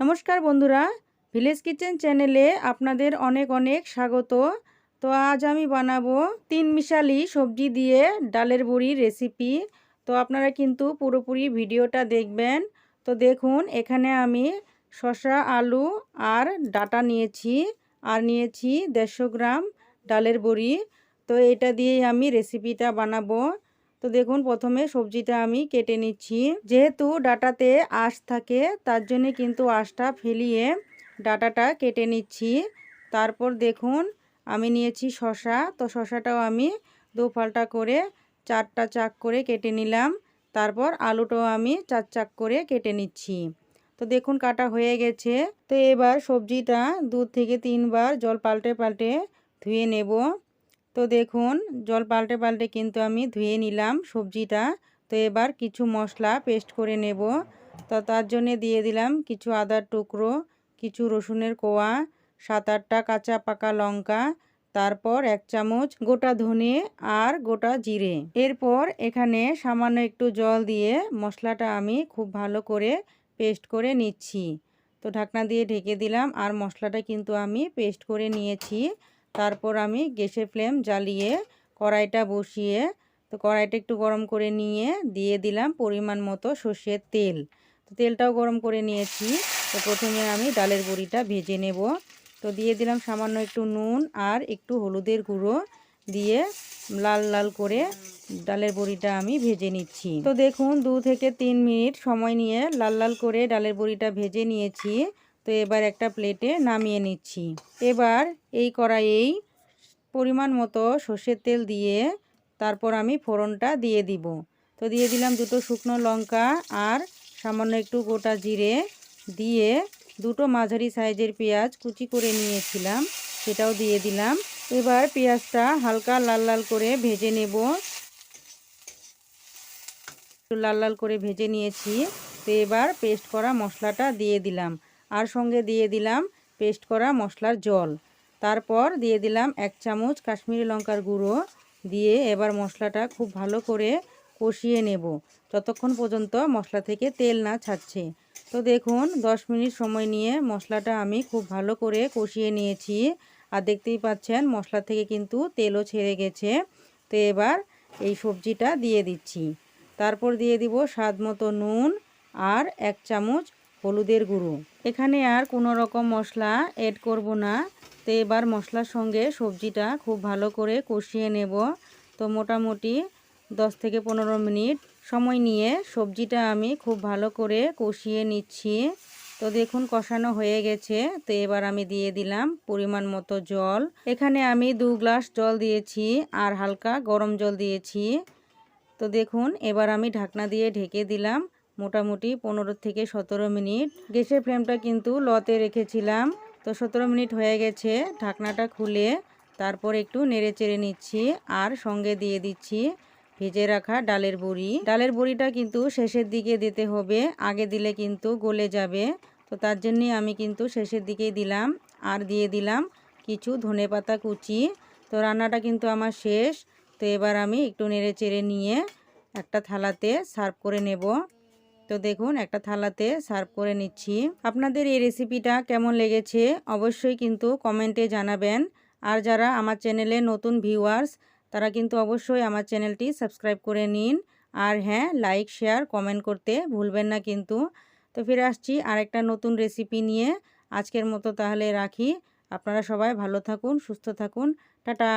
নমস্কার বন্ধুরা, village kitchen চ্যানেলে আপনাদের অনেক অনেক স্বাগত। তো আজ আমি বানাবো তিন মিশালি সবজি দিয়ে ডালের বড়ির রেসিপি তো আপনারা কিন্তু পুরোপুরি ভিডিওটা দেখবেন। তো দেখুন, এখানে আমি শসা, আলু আর ডাটা নিয়েছি। আর নিয়েছি দেড়শো গ্রাম ডালের বড়ি। তো এটা দিয়েই আমি রেসিপিটা বানাবো। তো দেখুন, প্রথমে সবজিটা আমি কেটে নিচ্ছি। যেহেতু ডাটাতে আঁশ থাকে, তার জন্যে কিন্তু আঁশটা ফেলিয়ে ডাটাটা কেটে নিচ্ছি। তারপর দেখুন, আমি নিয়েছি শশা তো শশাটাও আমি দু ফাল্টা করে চারটা চাক করে কেটে নিলাম। তারপর আলুটাও আমি চার চাক করে কেটে নিচ্ছি। তো দেখুন, কাটা হয়ে গেছে। তো এবার সবজিটা দু থেকে তিনবার জল পাল্টে পাল্টে ধুয়ে নেব। তো দেখুন, জল পাল্টে পাল্টে কিন্তু আমি ধুয়ে নিলাম সবজিটা। তো এবার কিছু মশলা পেস্ট করে নেব। তো তার জন্যে দিয়ে দিলাম কিছু আদার টুকরো, কিছু রসুনের কোয়া, সাত আটটা কাঁচা পাকা লঙ্কা, তারপর এক চামচ গোটা ধনে আর গোটা জিরে। এরপর এখানে সামান্য একটু জল দিয়ে মশলাটা আমি খুব ভালো করে পেস্ট করে নিচ্ছি। তো ঢাকনা দিয়ে ঢেকে দিলাম আর মশলাটা কিন্তু আমি পেস্ট করে নিয়েছি। তারপর আমি গ্যাসের ফ্লেম জ্বালিয়ে কড়াইটা বসিয়ে, তো কড়াইটা একটু গরম করে নিয়ে দিয়ে দিলাম পরিমাণ মতো সর্ষের তেল। তো তেলটাও গরম করে নিয়েছি। তো প্রথমে আমি ডালের বড়িটা ভেজে নেব। তো দিয়ে দিলাম সামান্য একটু নুন আর একটু হলুদের গুঁড়ো দিয়ে লাল লাল করে ডালের বড়িটা আমি ভেজে নিচ্ছি। তো দেখুন দু থেকে তিন মিনিট সময় নিয়ে লাল লাল করে ডালের বড়িটা ভেজে নিয়েছি। তো এবার একটা প্লেটে নামিয়ে নিচ্ছি। এবার এই কড়াইয়েই পরিমাণ মতো সর্ষের তেল দিয়ে তারপর আমি ফোড়নটা দিয়ে দিব। তো দিয়ে দিলাম দুটো শুকনো লঙ্কা আর সামান্য একটু গোটা জিরে দিয়ে দুটো মাঝারি সাইজের পেঁয়াজ কুচি করে নিয়েছিলাম, সেটাও দিয়ে দিলাম। এবার পেঁয়াজটা হালকা লাল লাল করে ভেজে নেব। লাল লাল করে ভেজে নিয়েছি। তো এবার পেস্ট করা মশলাটা দিয়ে দিলাম। আর সঙ্গে দিয়ে দিলাম পেস্ট করা মশলার জল। তারপর দিয়ে দিলাম এক চামচ কাশ্মীরি লঙ্কার গুঁড়ো দিয়ে এবার মশলাটা খুব ভালো করে কষিয়ে নেব। যতক্ষণ পর্যন্ত মশলা থেকে তেল না ছাড়ছে। তো দেখুন 10 মিনিট সময় নিয়ে মশলাটা আমি খুব ভালো করে কষিয়ে নিয়েছি। আর দেখতেই পাচ্ছেন, মশলা থেকে কিন্তু তেলও ছেড়ে গেছে। তো এবার এই সবজিটা দিয়ে দিচ্ছি। তারপর দিয়ে দিব স্বাদ মতো নুন আর এক চামচ হলুদের গুঁড়ো। এখানে আর কোনো রকম মশলা এড করব না। তো এবার মশলার সঙ্গে সবজিটা খুব ভালো করে কষিয়ে নেব। তো মোটামুটি 10 থেকে পনেরো মিনিট সময় নিয়ে সবজিটা আমি খুব ভালো করে কষিয়ে নিচ্ছি। তো দেখুন কষানো হয়ে গেছে। তো এবার আমি দিয়ে দিলাম পরিমাণ মতো জল। এখানে আমি দু গ্লাস জল দিয়েছি আর হালকা গরম জল দিয়েছি। তো দেখুন এবার আমি ঢাকনা দিয়ে ঢেকে দিলাম। মোটামুটি পনেরো থেকে সতেরো মিনিট। গ্যাসের ফ্লেমটা কিন্তু লতে রেখেছিলাম। তো সতেরো মিনিট হয়ে গেছে, ঢাকনাটা খুলে তারপর একটু নেড়ে চেড়ে নিচ্ছি আর সঙ্গে দিয়ে দিচ্ছি ভেজে রাখা ডালের বড়ি। ডালের বড়িটা কিন্তু শেষের দিকে দিতে হবে, আগে দিলে কিন্তু গলে যাবে। তো তার জন্যে আমি কিন্তু শেষের দিকেই দিলাম আর দিয়ে দিলাম কিছু ধনে পাতা কুচি। তো রান্নাটা কিন্তু আমার শেষ। তো এবার আমি একটু নেড়ে চেড়ে নিয়ে একটা থালাতে সার্ভ করে নেব। তো দেখুন, একটা থালাতে সার্ভ করে নিচ্ছি। আপনাদের এই রেসিপিটা কেমন লেগেছে অবশ্যই কিন্তু কমেন্টে জানাবেন। আর যারা আমার চ্যানেলে নতুন ভিউয়ার্স, তারা কিন্তু অবশ্যই আমার চ্যানেলটি সাবস্ক্রাইব করে নিন। আর হ্যাঁ লাইক, শেয়ার, কমেন্ট করতে ভুলবেন না কিন্তু। তো ফিরে আসছি আর একটা নতুন রেসিপি নিয়ে। আজকের মতো তাহলে রাখি। আপনারা সবাই ভালো থাকুন, সুস্থ থাকুন। টাটা!